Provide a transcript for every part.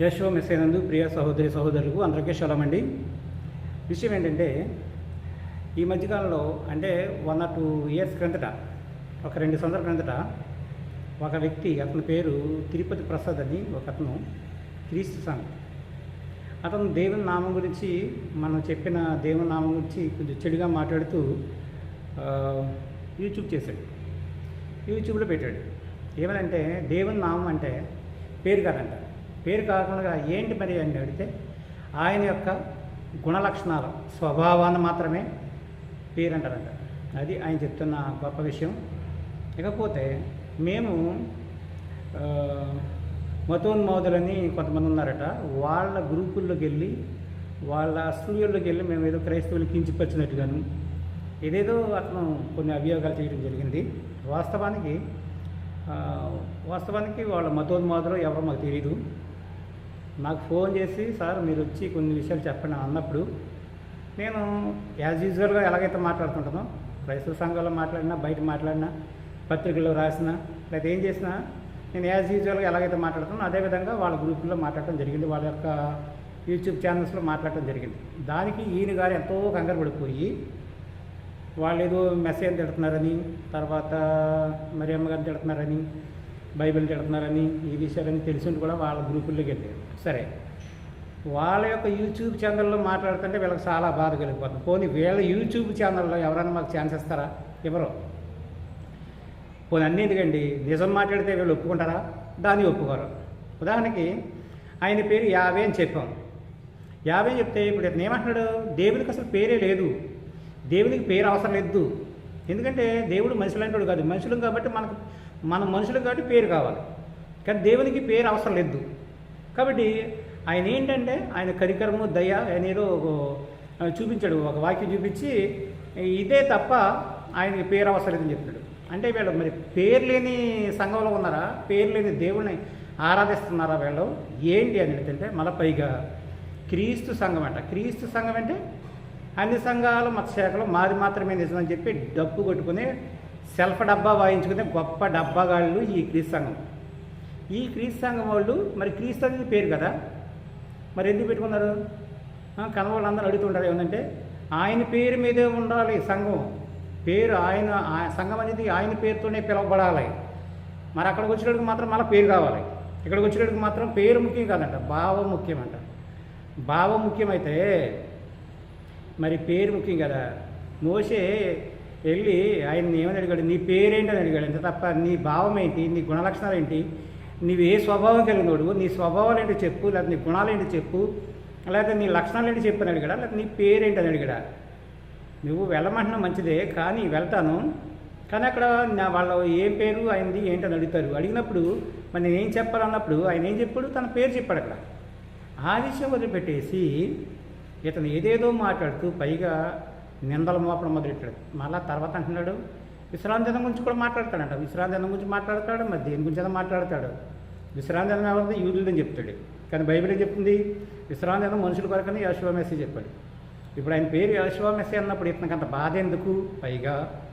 యశో మెసేనందు ప్రియ సహోదరి సహోదరులకు అందరికీ శుభమండి విషయం ఏంటంటే ఈ మధ్యకాలంలో అంటే వన్ ఆర్ టూ ఇయర్స్ క్రిందట ఒక రెండు సంవత్సరాల క్రిందట ఒక వ్యక్తి అతని పేరు తిరుపతి ప్రసాద్ అని ఒక అతను క్రీస్తు సంఘం అతను దేవుని నామం గురించి మనం చెప్పిన దేవుని నామం గురించి కొంచెం చెడుగా మాట్లాడుతూ యూట్యూబ్ చేశాడు. యూట్యూబ్లో పెట్టాడు. ఏమనంటే దేవుని నామం అంటే పేరు కాదంట. పేరు కాకుండా ఏంటి మరి అని అడిగితే ఆయన యొక్క గుణలక్షణాలు స్వభావాన్ని మాత్రమే పేరు అంటారంట అది ఆయన చెప్తున్న గొప్ప విషయం. ఇకపోతే మేము మతోన్మోదులని కొంతమంది ఉన్నారట. వాళ్ళ గ్రూపుల్లోకి వెళ్ళి వాళ్ళ స్టూడియోల్లోకి వెళ్ళి మేము ఏదో క్రైస్తవులు కించిపరిచినట్టుగాను ఏదేదో అతను కొన్ని అభియోగాలు చేయడం జరిగింది. వాస్తవానికి వాస్తవానికి వాళ్ళ మతోన్మాదులు ఎవరో మాకు తెలియదు నాకు ఫోన్ చేసి సార్ మీరు వచ్చి కొన్ని విషయాలు చెప్పండి అన్నప్పుడు నేను యాజ్ యూజువల్గా ఎలాగైతే మాట్లాడుతుంటానో క్రైస్తవ సంఘంలో మాట్లాడినా బయట మాట్లాడినా పత్రికల్లో రాసినా లేదా ఏం చేసినా నేను యాజ్ యూజువల్గా ఎలాగైతే మాట్లాడుతానో అదేవిధంగా వాళ్ళ గ్రూపుల్లో మాట్లాడటం జరిగింది వాళ్ళ యొక్క యూట్యూబ్ ఛానల్స్లో మాట్లాడటం జరిగింది. దానికి ఈయన గారు ఎంతో కంగారు పడిపోయి వాళ్ళు ఏదో మెసేజ్ తిడుతున్నారని తర్వాత మరి అమ్మగారిని తిడుతున్నారని బైబిల్ తిడుతున్నారని ఈ విషయాలని తెలిసి కూడా వాళ్ళ గ్రూపుల్లోకి వెళ్ళారు. సరే. వాళ్ళ యొక్క యూట్యూబ్ ఛానల్లో మాట్లాడుతుంటే వీళ్ళకి చాలా బాధ కలిగిపోతుంది. పోనీ వీళ్ళ యూట్యూబ్ ఛానల్లో ఎవరైనా మాకు ఛాన్స్ ఇస్తారా? ఎవరో? పోనీ అన్నీ ఎందుకండి? నిజం మాట్లాడితే వీళ్ళు ఒప్పుకుంటారా? దాన్ని ఒప్పుకోరు. ఉదాహరణకి ఆయన పేరు యాభై అని చెప్పాం. యాభై చెప్తే ఇప్పుడు ఇతను ఏమంటున్నాడు దేవునికి అసలు పేరే లేదు. దేవునికి పేరు అవసరం లేదు. ఎందుకంటే దేవుడు మనుషులంటాడు కాదు. మనుషులం కాబట్టి మనకు మన మనుషులు కాబట్టి పేరు కావాలి. కానీ దేవునికి పేరు అవసరం లేదు. కాబట్టి ఆయన ఏంటంటే ఆయన కరికరము దయ అనేదో చూపించాడు ఒక వాక్యం చూపించి ఇదే తప్ప ఆయనకి పేరు అవసరం లేదని చెప్తాడు అంటే వీళ్ళు మరి పేరు లేని సంఘంలో ఉన్నారా? పేరు లేని దేవుణ్ణి ఆరాధిస్తున్నారా వీళ్ళు? ఏంటి అని అడిగితే మళ్ళీ పైగా క్రీస్తు సంఘం అంట. క్రీస్తు సంఘం అంటే అన్ని సంఘాలు మత శాఖలు మాది మాత్రమే నిజమని చెప్పి డబ్బు కొట్టుకుని సెల్ఫ్ డబ్బా వాయించుకునే గొప్ప డబ్బాగాళ్ళు ఈ క్రీస్తు సంఘం. ఈ క్రీస్తు సంఘం వాళ్ళు మరి క్రీస్తు అనేది పేరు కదా? మరి ఎందుకు పెట్టుకున్నారు? కనవాళ్ళు అందరూ అడుగుతుంటారు ఏమంటే ఆయన పేరు మీదే ఉండాలి సంఘం. పేరు ఆయన సంఘం అనేది ఆయన పేరుతోనే పిలవబడాలి. మరి అక్కడికి వచ్చేటప్పుడు మాత్రం మళ్ళీ పేరు కావాలి ఇక్కడికి వచ్చేటప్పుడు మాత్రం పేరు ముఖ్యం కాదంట భావం ముఖ్యం అంట భావం ముఖ్యమైతే మరి పేరు ముఖ్యం కదా. మోసే వెళ్ళి ఆయన్ని ఏమని అడిగాడు? నీ పేరేంటి అని అడిగాడు. ఎంత తప్ప నీ భావం ఏంటి నీ గుణలక్షణాలు ఏంటి నీవు ఏ స్వభావం కలిగినోడు? నీ స్వభావాలు ఏంటో చెప్పు? లేదా నీ గుణాలు ఏంటో చెప్పు? లేకపోతే నీ లక్షణాలు ఏంటి చెప్పు? అని అడిగాడా? లేకపోతే నీ పేరేంటి అని అడిగాడా? నువ్వు వెళ్ళమంటున్నా మంచిదే కానీ వెళ్తాను. కానీ అక్కడ నా వాళ్ళ ఏం పేరు అయింది ఏంటని అడుగుతారు. అడిగినప్పుడు మరి నేను ఏం చెప్పాలన్నప్పుడు ఆయన ఏం చెప్పాడు? తన పేరు చెప్పాడు అక్కడ. ఆ విషయం వదిలిపెట్టేసి ఇతను ఏదేదో మాట్లాడుతూ పైగా నిందలు మోపడం మొదలెట్టాడు మళ్ళా తర్వాత అంటున్నాడు విశ్రాంతి దినం గురించి కూడా మాట్లాడతాడంట. విశ్రాంతి దినం గురించి మాట్లాడతాడు మరి దేని గురించి అయినా మాట్లాడతాడు. విశ్రాంతి దినం ఎవరిది? యూదులని చెప్తాడు. కానీ బైబిల్ చెప్తుంది? విశ్రాంతి దినం మనుషుల కొరకని యశువ మెస్సీ చెప్పాడు. ఇప్పుడు ఆయన పేరు యశువ మెస్సీ అన్నప్పుడు ఇతనికి అంత బాధ ఎందుకు? పైగా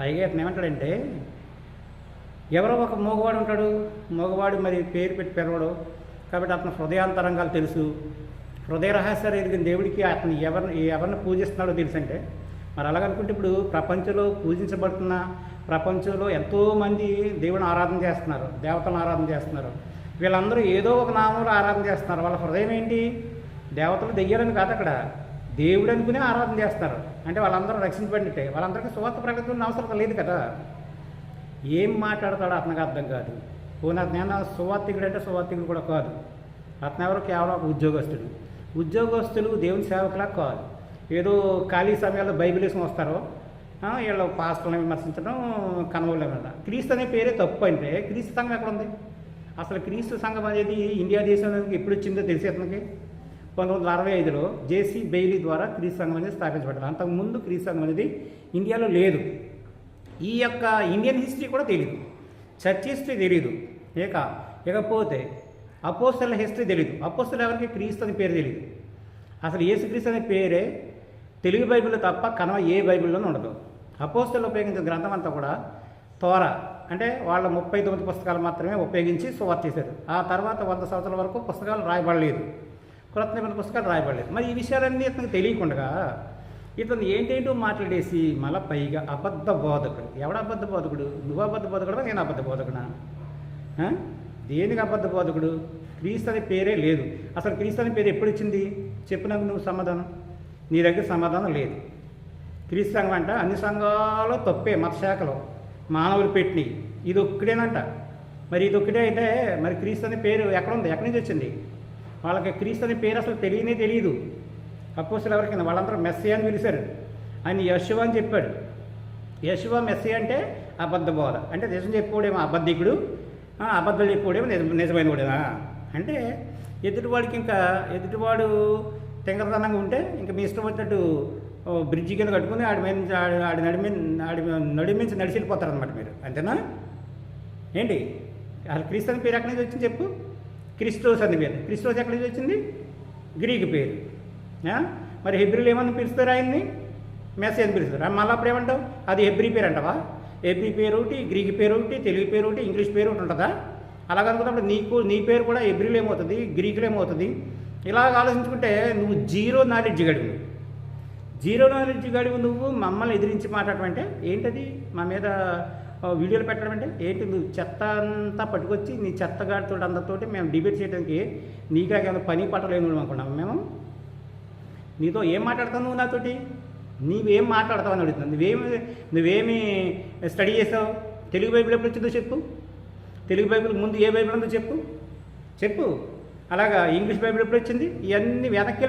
పైగా ఇతను ఏమంటాడంటే ఎవరో ఒక మగవాడు ఉంటాడు. మగవాడు మరి పేరు పెట్టి పెరవడు కాబట్టి అతను హృదయాంతరంగాలు తెలుసు. హృదయ రహస్యాలు ఎదిగిన దేవుడికి అతను ఎవరిని ఎవరిని పూజిస్తున్నాడో తెలుసు అంటే మరి అలాగనుకుంటే ఇప్పుడు ప్రపంచంలో పూజించబడుతున్న ప్రపంచంలో ఎంతోమంది దేవుని ఆరాధన చేస్తున్నారు దేవతలను ఆరాధన చేస్తున్నారు. వీళ్ళందరూ ఏదో ఒక నామంలో ఆరాధన చేస్తున్నారు. వాళ్ళ హృదయం ఏంటి? దేవతలు దెయ్యాలని కాదు అక్కడ. దేవుడు అనుకునే ఆరాధన చేస్తారు అంటే వాళ్ళందరూ రక్షించబడినట్టే. వాళ్ళందరికీ సువార్థ ప్రగతి ఉన్న అవసరం లేదు కదా. ఏం మాట్లాడతాడో అతనికి అర్థం కాదు. పోనీ అతను సువార్థికుడు అంటే సువార్థికుడు కూడా కాదు. అతను ఎవరో కేవలం ఒక ఉద్యోగస్తుడు. ఉద్యోగస్తులు దేవుని సేవకులా కాదు. ఏదో ఖాళీ సమయాల్లో బైబిలేసం వస్తారో వీళ్ళు పాస్టర్లను విమర్శించడం కనవలే కదా. క్రీస్తు అనే పేరే తప్పు అంటే క్రీస్తు సంఘం ఎక్కడ ఉంది? అసలు క్రీస్తు సంఘం అనేది ఇండియా దేశంలో ఎప్పుడు వచ్చిందో తెలిసి అతనికి? పంతొమ్మిది వందల అరవై ఐదులో జేసీ బెయిలీ ద్వారా క్రీస్తు సంఘం అనేది స్థాపించబడ్డారు అంతకుముందు క్రీస్తు సంఘం అనేది ఇండియాలో లేదు. ఈ యొక్క ఇండియన్ హిస్టరీ కూడా తెలియదు చర్చ్ హిస్టరీ తెలియదు ఇక ఇకపోతే అపోస్తల హిస్టరీ తెలియదు అపోస్తలు ఎవరికి? క్రీస్తు అని పేరు తెలియదు అసలు యేసుక్రీస్తు అనే పేరే తెలుగు బైబిల్లో తప్ప కనవ ఏ బైబిల్లోనూ ఉండదు. అపోస్తలు ఉపయోగించిన గ్రంథం అంతా కూడా తోర. అంటే వాళ్ళ ముప్పై తొమ్మిది పుస్తకాలు మాత్రమే ఉపయోగించి సువార్త చేశారు. ఆ తర్వాత వంద సంవత్సరాల వరకు పుస్తకాలు రాయబడలేదు. కృత నిబంధన పుస్తకాలు రాయబడలేదు. మరి ఈ విషయాలన్నీ ఇతనికి తెలియకుండా ఇతను ఏంటేంటో మాట్లాడేసి మళ్ళీ పైగా అబద్ధ బోధకుడు. ఎవడ అబద్ధ బోధకుడు? నువ్వు అబద్ధ బోధకుడు నేను అబద్ధ బోధకుడా? దేనికి అబద్ధ బోధకుడు? క్రీస్తు అనే పేరే లేదు. అసలు క్రీస్తు అనే పేరు ఎప్పుడు ఇచ్చింది? చెప్పు నువ్వు సమాధానం. నీ దగ్గర సమాధానం లేదు. క్రీస్తు సంఘం అంట అన్ని సంఘాలు తప్పే మత శాఖలో. మానవులు పెట్టినవి ఇది ఒక్కడేనంట మరి ఇది ఒక్కడే అయితే మరి క్రీస్తు అనే పేరు ఎక్కడ ఉంది ఎక్కడి నుంచి వచ్చింది? వాళ్ళకి క్రీస్తు అనే పేరు అసలు తెలియనే తెలియదు అపోస్తులు ఎవరికైనా? వాళ్ళందరూ మెస్సీ అని పిలిచారు. ఆయన యశువ అని చెప్పాడు. యశువ మెస్సీ అంటే అబద్ధ బోధ. అంటే నిజం చెప్పుకోడేమో అబద్ధికుడు. అబద్ధాలు చెప్పేవాడేమో నిజ నిజమైన కూడానా అంటే ఎదుటివాడికి ఇంకా ఎదుటివాడు తెంగరతనంగా ఉంటే ఇంకా మీ ఇష్టం వచ్చినట్టు బ్రిడ్జి కింద కట్టుకుని ఆడి మీద నుంచి ఆడి ఆడి నడిమి ఆడి నడిమించి నడిచి వెళ్ళిపోతారు అనమాట మీరు. అంతేనా? ఏంటి? అసలు క్రీస్తు అని పేరు ఎక్కడి నుంచి వచ్చింది చెప్పు? క్రిస్టోస్ అని పేరు. క్రిస్టోస్ ఎక్కడి నుంచి వచ్చింది? గ్రీక్ పేరు. మరి హెబ్రిలు ఏమని పిలుస్తారు ఆయన్ని? మెస్సేజ్ పిలుస్తారు. మళ్ళీ అప్పుడు ఏమంటావు అది హెబ్రి పేరు అంటావా ఏపీ పేరు ఒకటి గ్రీక్ పేరు ఒకటి తెలుగు పేరు ఒకటి ఇంగ్లీష్ పేరు ఒకటి ఉంటుందా? అనుకుంటే నీకు నీ పేరు కూడా ఎబ్రిల్ ఏమవుతుంది? గ్రీకులు ఏమవుతుంది? ఇలాగ ఆలోచించుకుంటే నువ్వు జీరో నాలెడ్జ్ గడివి. జీరో నాలెడ్జ్ గడివి నువ్వు మమ్మల్ని ఎదిరించి మాట్లాడటం అంటే ఏంటది? మా మీద వీడియోలు పెట్టడం అంటే ఏంటి? నువ్వు చెత్త అంతా పట్టుకొచ్చి నీ చెత్తగాడితో అందరితోటి మేము డిబేట్ చేయడానికి నీకా ఏమైనా పని పట్టలేము అనుకున్నాము మేము? నీతో ఏం మాట్లాడతావు నువ్వు నాతోటి? నీవేం మాట్లాడతావు అని అడుగుతున్నాను నువ్వేమి నువ్వేమి స్టడీ చేసావు తెలుగు బైబిల్ ఎప్పుడు వచ్చిందో చెప్పు. తెలుగు బైబిల్ ముందు ఏ బైబిల్ ఉందో చెప్పు. చెప్పు. అలాగా ఇంగ్లీష్ బైబిల్ ఎప్పుడు వచ్చింది? ఇవన్నీ వెనక్కి